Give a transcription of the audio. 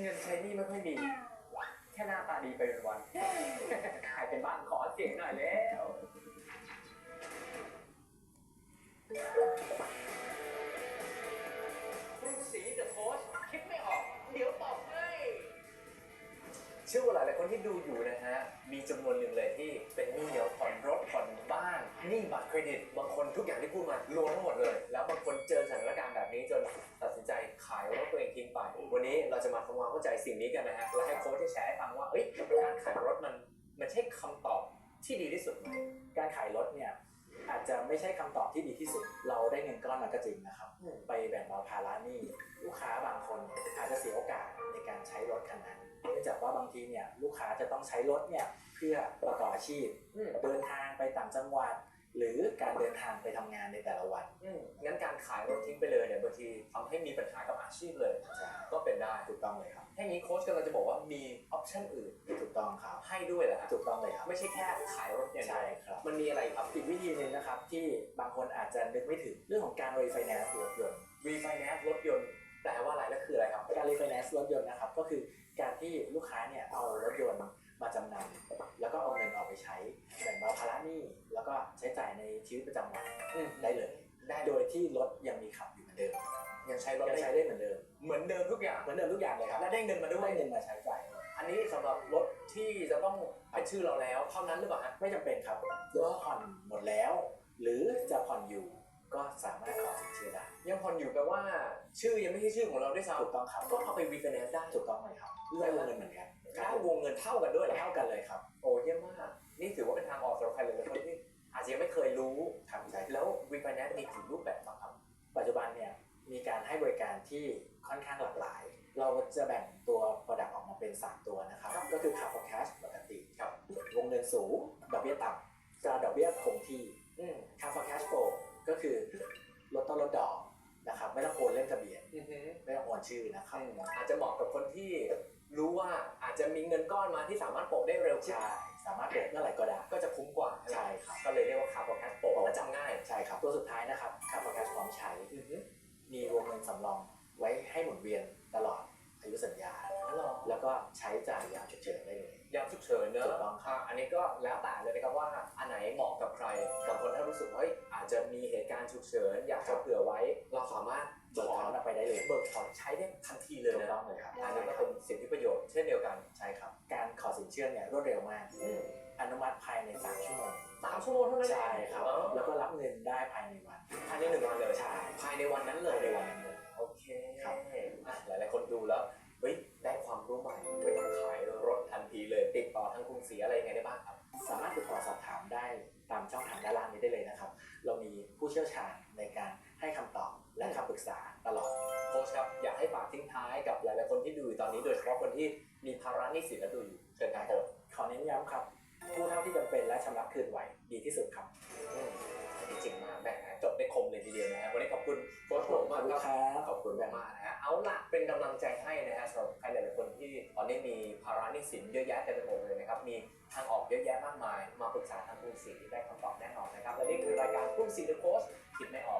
เงินใช้หนี่ไม่ค่อยมี แค่หน้าตาดีไปวันๆ ใครเป็นบ้านขอเสียงหน่อยเลย เชื่อว่าหลายๆคนที่ดูอยู่นะฮะ มีจำนวนหนึ่งเลยที่เป็นหนี้เดี๋ยวผ่อนรถผ่อนบ้านหนี้บัตรเครดิต บางคนทุกอย่างที่พูดมารวมทั้งหมดเลย แล้วบางคนเจอสถานการณ์แบบนี้จนตัดสินใจขายรถตัวเองทิ้งไป วันนี้เราจะมาทำความเข้าใจสิ่งนี้กันนะฮะ และให้โค้ชที่แชร์ให้ฟังว่า เอ้ยการขายรถมันมันใช่คำตอบที่ดีที่สุดไหม การขายรถเนี่ยอาจจะไม่ใช่คำตอบที่ดีที่สุด เราได้เงินก้อนมาก็จริงนะครับอืมไปแบ่งเบาภาระหนี้ลูกค้าบางคนเนี่ยอาจจะเสียโอกาสในการใช้ ทีเนี่ยลูกค้าจะต้องใช้รถเนี่ยเพื่อประกอบอาชีพ อืมเดินทางไปต่างจังหวัด หรือการเดินทางไปทำงานในแต่ละวันอืมงั้นการขายรถทิ้งไปเลยเนี่ยบางทีทำให้มีปัญหากับอาชีพเลยก็เป็นได้ถูกต้องเลยครับ ถ้าอย่างนี้โค้ชกำลังจะบอกว่ามีออปชั่นอื่นถูกต้องครับ ให้ด้วยเหรอฮะถูกต้องเลยครับไม่ใช่แค่ขายรถอย่างเดีใช่ยวครับ มันมีอะไรครับ อีกวิธีหนึ่งนะครับที่บางคนอาจจะนึกไม่ถึงเรื่องของการรีไฟแนนซ์รถยนต์ รีไฟแนนซ์รถยนต์แปลว่าอะไรและคืออะไรครับ การรีไฟแนนซ์รถยนต์นะครับก็คือการที่ ที่รถยังมีขับอยู่เหมือนเดิม ยังใช้รถยังได้ใช้ได้เหมือนเดิม เหมือนเดิมทุกอย่าง เหมือนเดิมทุกอย่างเลยครับและได้เงินมาด้วยได้เงินมาใช้จ่ายอันนี้สำหรับรถที่จะต้องเป็นชื่อเราแล้วเท่านั้นหรือเปล่าฮะไม่จำเป็นครับรถผ่อนหมดแล้ว หรือจะผ่อนอยู่ก็สามารถขอสินเชื่อได้ยังผ่อนอยู่แปลว่า ชื่อยังไม่ใช่ชื่อของเราด้วยซ้ถูกต้องครับำก็เอาไปรีไฟแนนซ์ได้ถูกต้องเลยครับได้วงเงินเหมือนกันได้วงเงินเท่ากันด้วยเหรอเท่ากันเลยครับโอ้เยี่ยมมาก ก็คือ Car for Cash ปกติครับวงเงินสูงดอกเบี้ยต่ำจะดอกเบี้ยคงที่อืม Car for Cash Pro ก็คือลดต้นลดดอกนะครับไม่ต้องโอนเล่มทะเบียนอือฮึไม่ต้องโอนชื่อนะครับอาจจะเหมาะกับคนที่รู้ว่าอาจจะมีเงินก้อนมาที่สามารถโปะได้เร็วขึ้นใช่สามารถโอนเมื่อไหร่ก็ได้ก็จะคุ้มกว่าใช่ครับก็เลยเรียกว่าคาร์บอนแคสโปะและจำง่ายใช่ครับตัวสุดท้ายนะครับ Car for Cash พร้อมใช้อือฮึมีวงเงินสำรองไว้ให้หมุนเวียนตลอดอายุสัญญาอ๋อเหรอแล้วก็ใช้จ่ายยามฉุกเฉินได้เล ยยามฉุกเฉินเนอะถูกต้องครับะอันนี้ก็แล้วแต่เลยนะครับว่าอันไหนเหมาะกับใครบางคนถ้ารู้สึกว่าเฮ้ยอาจจะมีเหตุการณ์ฉุกเฉิน อยากจะเผื่อไว้ เราสามารถเบิกถอนออกไปได้เลยเบิกถอนใช้ได้ทันทีเลยถูกนะต้องเลยครับอันนี้ก็เป็นสิทธิประโยชน์เช่นเดียวกันใช่ครับ การขอสินเชื่อเนี่ยรวดเร็วมากอืมอนุมัติภายใน3ชั่วโมงสามชั่วโมงเท่านั้นเองใช่ครับอ๋อแล้วก็รับเงินได้ภายในวัน ภายในหนึ่งวันเลยใช่ ภายในวันนั้นเลภายยในวัน ต่อทางกรุงศรีอะไรยังไงได้บ้างครับ สามารถติดต่อสอบถามได้ตามช่องทางด้านล่างนี้ได้เลยนะครับ เรามีผู้เชี่ยวชาญในการให้คำตอบและคำปรึกษาตลอดโค้ชครับอยากให้ฝากทิ้งท้ายกับหลายๆคนที่ดูอยู่ตอนนี้โดยเฉพาะคนที่มีภาระหนี้สินและดูอยู่เชิญครับโค้ชขอเน้นย้ำครับผู้เท่าที่จำเป็นและชำระคืนไหวดีที่สุดครับอืมอันนี้จริงมากแหมจบได้คมเลยทีเดียวนะฮะวันนี้ขอบคุณโค้ชผมขมาอบกคุณครับครับขอบคุณมากๆนะฮะ เอาล่ะเป็นกำลังใจให้นะฮะสำหรับใครหลายๆคนที่ตอนนี้มีภาระหนี้สินเยอะแยะเต็มไปหมดเลยนะครับ มีทางออกเยอะแยะมากมาย มาปรึกษาทางกรุงศรีได้คำตอบแน่นอนนะครับ และนี่คือรายการกรุงศรีเดอะโค้ชคิดไม่ออก